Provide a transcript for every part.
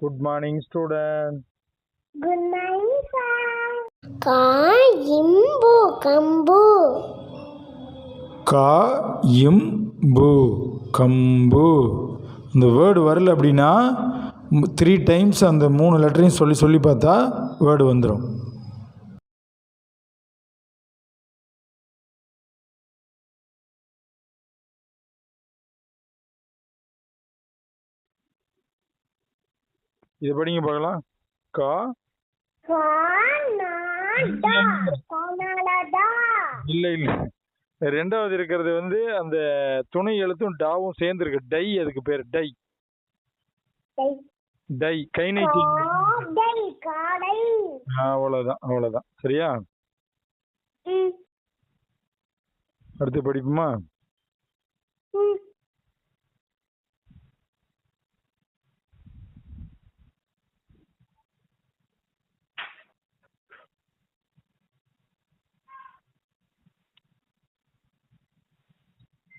Good morning student good morning sir கா இம்பு கம்பு கா இம் பு கம்பு இந்த வேர்டு வரல அப்படின்னா த்ரீ டைம்ஸ் அந்த மூணு லெட்டரையும் சொல்லி சொல்லி பார்த்தா வேர்டு வந்துடும் இது படிங்க பார்க்கலாம் கா. இல்லை இல்லை. ரெண்டாவது இருக்கிறது வந்து அந்த துணை எழுத்தும் டாவும் சேர்ந்துருக்கு. டை அதுக்கு பேர். டை. டை. கை காடை அவ்வளோதான் அவ்வளோதான் சரியா? அடுத்து படிப்புமா?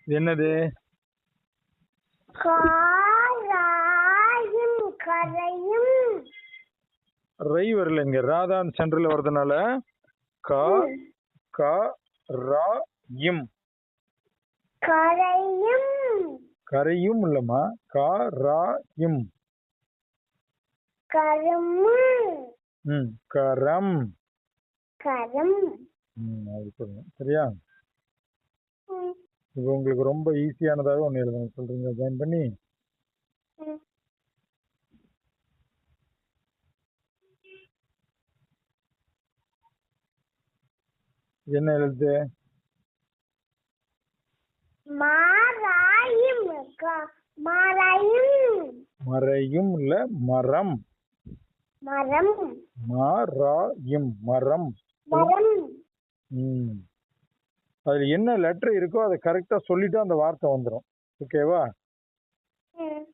என்னது? ரை வரல இங்க. ராதான் சென்டர்ல வர்றதுனால கா கா ரா இம் கரையும். கரையும் இல்லம்மா. கா ரா இம் கரும்பு. ம். கரம். கரம். ம் அது சொல்லுங்க சரியா? ம், இப்போ உங்களுக்கு ரொம்ப ஈஸியானதாக ஒன்று எழுதணும். சொல்றீங்க ஜாயின் பண்ணி? என்ன மாராயும் மறையும் இல்ல மரம். மரம். மராயும் மரம். மரம். ம். அதுல என்ன லெட்டர் இருக்கோ அதை கரெக்டா சொல்லிட்டு அந்த வார்த்தை வந்துடும் ஓகேவா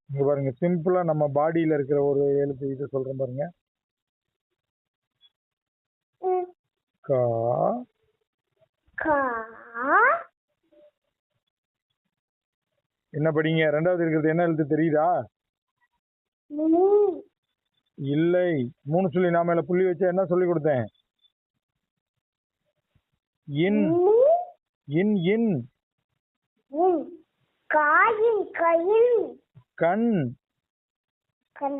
இங்க பாருங்க சிம்பிளா நம்ம பாடியில இருக்கிற ஒரு எழுத்து இது சொல்றேன் பாருங்க. கா. கா. என்ன படிங்க? ரெண்டாவது இருக்கிறது என்ன எழுத்து தெரியுதா? இல்லை. மூணு சொல்லி நான் மேல புள்ளி வச்சா என்ன சொல்லி கொடுத்தேன்? இன். இன் இன். காயின் கையின் கண். கண்.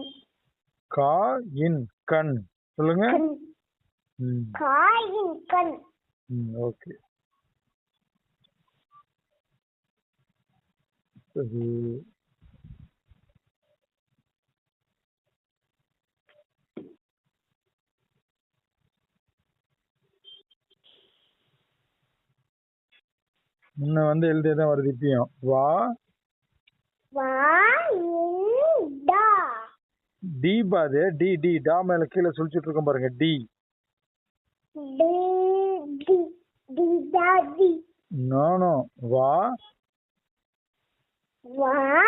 கா இன் கண். சொல்லுங்க காயின் கண். ஓகே. சரி. முன்ன வந்து எழுதியதான் வருது இப்பயும். வா. வா டா. டி பாது டி டி. டா மேல கீழே சுழிச்சிட்டு இருக்கோம் பாருங்க டி. டி டி வா. வா.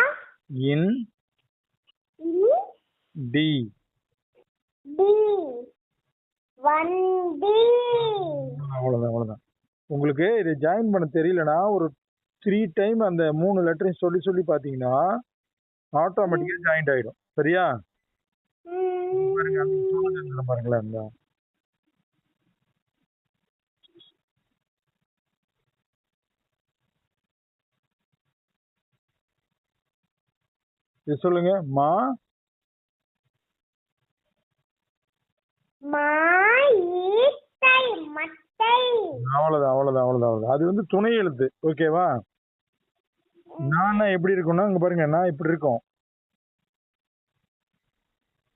இன். இன். டி. டி. வண்டி. அவ்வளவுதான் அவ்வளவுதான். உங்களுக்கு இது ஜாயின் பண்ண தெரியலனா ஒரு த்ரீ டைம் அந்த மூணு லெட்டரையும் சொல்லி சொல்லி பாத்தீங்கன்னா ஆட்டோமேட்டிக்கா ஜாயிண்ட் ஆயிடும். சரியா? ம், பாருங்க பாருங்களேன் இந்த இது சொல்லுங்க மா? மாயிட்டை மட்டை அவ்வளவுதான் அவ்வளவுதான் அவ்வளவுதான் அவ்வளவுதான். அது வந்து துணை எழுத்து ஓகேவா? நான் எப்படி இருக்கும்னா இங்க பாருங்க நான் இப்படி இருக்கும்.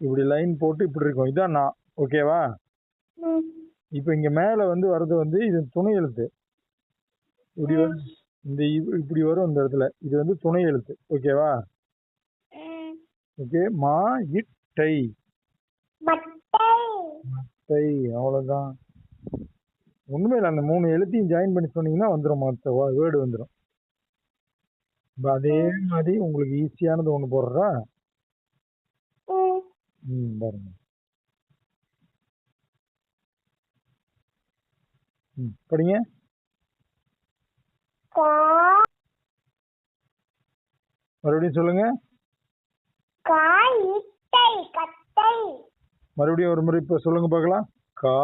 இப்படி லைன் போட்டு இப்படி இருக்கும். இதான் நான் ஓகேவா? இப்போ இங்க மேல வந்து வர்றது வந்து இது துணை எழுத்து. இப்படி இந்த இப்படி வரும் இந்த இடத்துல. இது வந்து துணை எழுத்து ஓகேவா. ஓகே மா இட்டை மட்டை. டை அவ்வளவுதான். இல்லை. அந்த மூணு எழுத்தையும் ஜாயின் பண்ணி சொன்னீங்கன்னா வந்துடும் மற்ற வேர்டு வந்துடும் இப்போ அதே மாதிரி உங்களுக்கு ஈஸியானது ஒன்று போடுறா? ம், பாருங்க. ம் படிங்க. மறுபடியும் சொல்லுங்க. மறுபடியும் ஒரு முறை இப்ப சொல்லுங்க பார்க்கலாம். கா.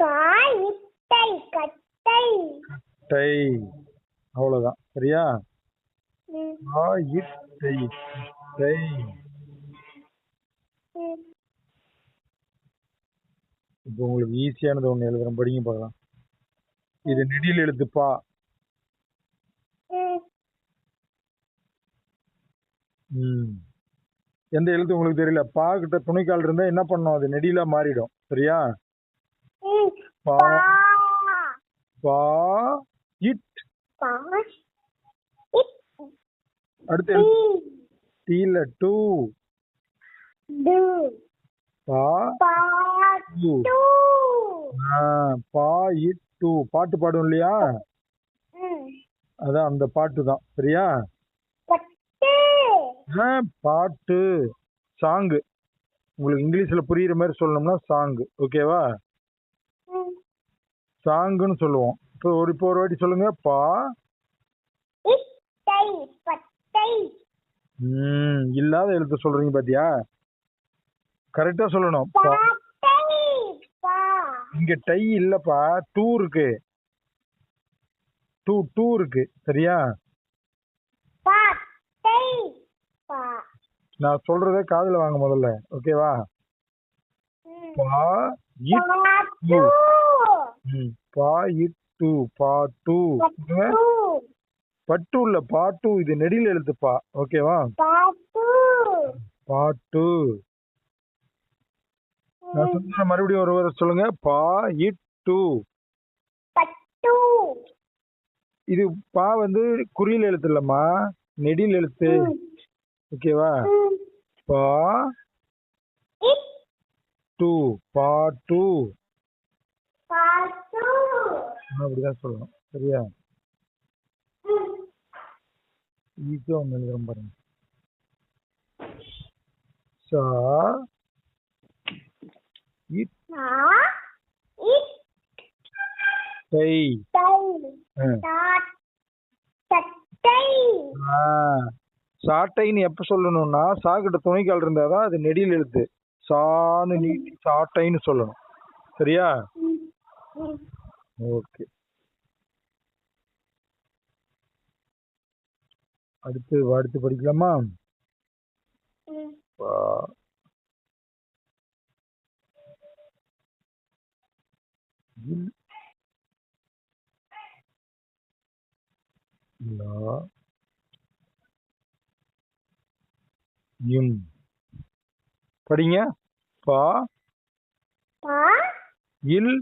காய் இட்டை கட்டை. டை அவ்வளவுதான். சரியா? ம், கா இட்டை டை ம். இப்போ உங்களுக்கு ஈஸியானது ஒண்ணு எழுதுறேன். படிங்க பார்க்கலாம். இது நெடில் எழுத்து பா ம், ம். எந்த எழுத்து உங்களுக்கு தெரியல? பா கிட்ட துணைக்கால் இருந்தா என்ன பண்ணும்? அது நெடிலா மாறிடும். சரியா. பா பா. இட். அடுத்து டீல டூ. பா பா டூ. பா இட் டூ. பாட்டு பாடும் இல்லையா. அதான் அந்த பாட்டு தான். சரியா? பட்டு. சாங்கு. உங்களுக்கு இங்கிலீஷ்ல புரியுற மாதிரி சொல்லணும்னா சாங் ஓகேவா. சாங்குன்னு சொல்லுவோம். இப்போ ஒரு இப்போ ஒரு வாட்டி சொல்லுங்க. பா. ம் இல்லாத எழுத்து சொல்றீங்க பாத்தியா? கரெக்டா சொல்லணும். இங்க டை இல்லப்பா டூ இருக்கு. டூ டூ இருக்கு. சரியா? நான் சொல்றத காதுல வாங்க முதல்ல. ஓகேவா. பா பா இட் டூ பா டூ பட்டு இல்ல பாட்டு. இது நெடில் எழுத்து பா ஓகேவா? பாட்டு. பாட்டு. நான் சொன்ன மறுபடியும் ஒரு வரை சொல்லுங்க. பா இட் டூ பட்டு. இது பா வந்து குறியில் எழுத்து இல்லம்மா. நெடில் எழுத்து. ஓகேவா. பா. டூ. பா டூ அப்படிதான் சொல்லணும். சரியா? ம். ஈஸியா ஒன்று எழுதுறோம் பாருங்க. Saw it tie. சாட்டைன்னு எப்ப சொல்லணும்னா சாக்கிட்ட துணைக்கால் இருந்தாதான் அது நெடில் எழுத்து. சான்னு நீட்டி சாட்டைன்னு சொல்லணும். சரியா. ஓகே. அடுத்து அடுத்து படிக்கலாமா. இம். படிங்க. பா. இல்.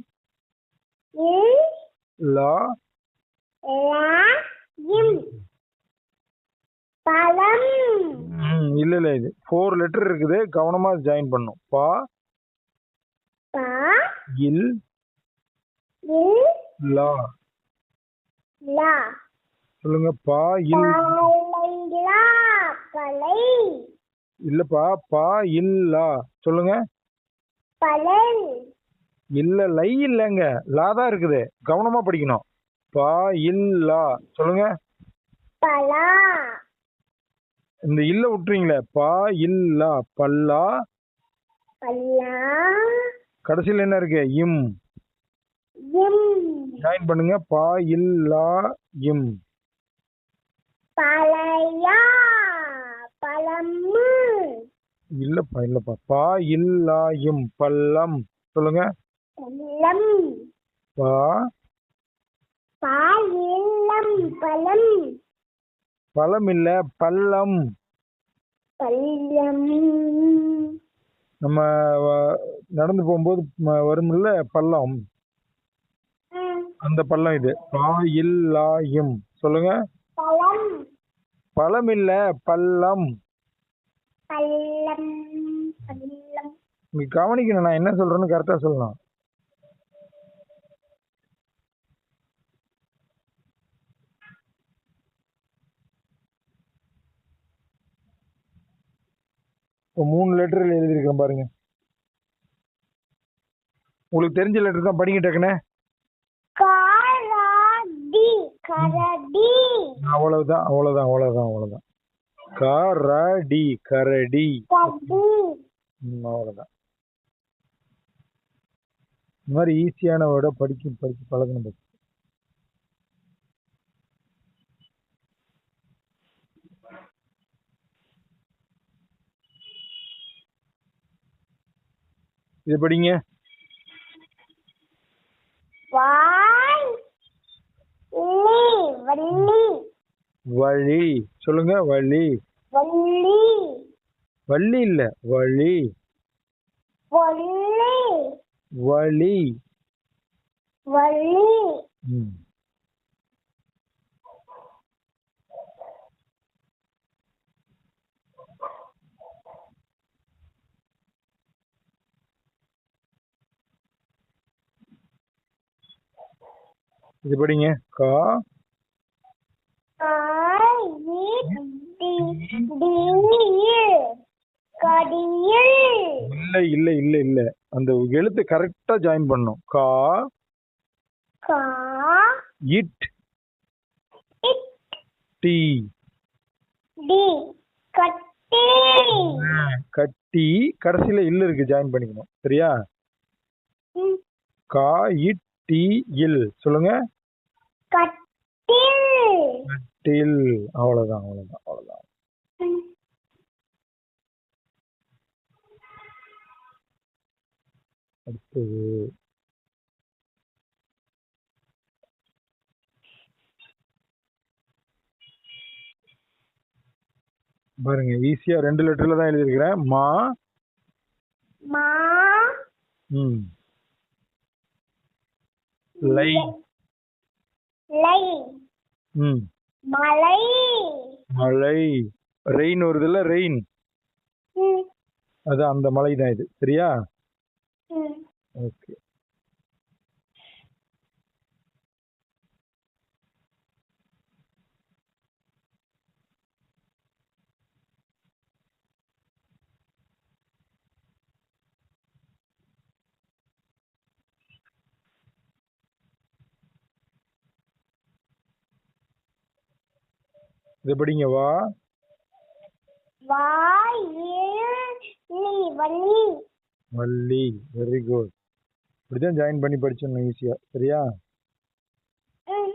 லா. பழம். இல்ல இல்ல இது ஃபோர் லெட்டர் இருக்குது. கவனமா ஜாயின் பண்ணும். பா. பா. இல். இல். லா. லா. சொல்லுங்க பா இல். பலை இல்லப்பா பா இல்லா சொல்லுங்க. பழல் இல்ல லை இல்லங்க. லா தான் இருக்குது. கவனமா படிக்கணும். பா இல்லா சொல்லுங்க. பலா. இந்த இல்ல விட்டுறீங்களே. பா இல்லா பல்லா. பல்லா. கடைசியில் என்ன இருக்கு? இம். இம். ஜாயின் பண்ணுங்க. பா இல்லா இம். பழையா. பழமு. இல்லப்பா இல்லப்பா. பா இல்லா இம். பல்லம் சொல்லுங்க. பள்ளம். பா பாயில்லம் பழம். பழம் இல்ல பல்லம் பள்ளம். நம்ம நடந்து போகும்போது வரும்ல பள்ளம். அந்த பள்ளம் இது. பா இல்லா இம் சொல்லுங்க. பழம். இல்ல பள்ளம். பள்ளம் பள்ளம். கவனிக்கணும் நான் என்ன சொல்றேன்னு கரெக்டா சொல்லணும். இப்போ மூணு லெட்டரில் எழுதியிருக்கேன் பாருங்க. உங்களுக்கு தெரிஞ்ச லெட்டர் தான் படிங்க டக்குனே அவ்வளவுதான் அவ்வளவுதான் அவ்வளவுதான் அவ்வளவுதான். கரடி கரடி. அவ்வளவுதான். இந்த மாதிரி ஈஸியான வேர்டை படிக்க படித்து பழகணும் இது படிங்க. வழி சொல்லுங்க வழி வள்ளி. வள்ளி இல்ல வழி வள்ளி. வழி. வள்ளி. இது படிங்க. கா. இல்ல இல்ல இல்ல இல்ல. அந்த எழுத்து கரெக்டா ஜாயின் பண்ணும் கா. கா. இட். இட். டி. டி கட்டி. கட்டி. கடைசியில இல்ல இருக்கு ஜாயின் பண்ணிக்கணும். சரியா? கா இட். டி இல் சொல்லுங்க. கட்டில். டில் அவ்வளவுதான் அவ்வளவுதான் அவ்வளவுதான். அடுத்தது. பாருங்க ஈஸியா ரெண்டு லெட்டர்ல தான் எழுதியிருக்கிறேன். மா. மா. ம். லை. லை. ம். மலை. மழை ரெயின் வருதுல்ல ரெயின். அது அந்த மலை தான் இது. சரியா. ஓகே. இது படிங்க வா. வள்ளி. வெரி குட் இப்படிதான் ஜாயின் பண்ணி படிச்சிடணும் ஈஸியா சரியா ம்,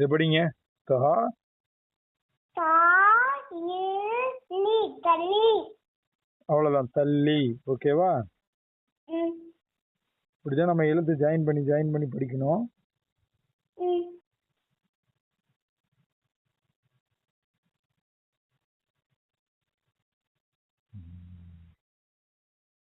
இது படிங்க தா அவ்வளவுதான். தள்ளி. ஓகேவா? இப்படிதான் நம்ம எழுத்து ஜாயின் பண்ணி ஜாயின் பண்ணி படிக்கணும்.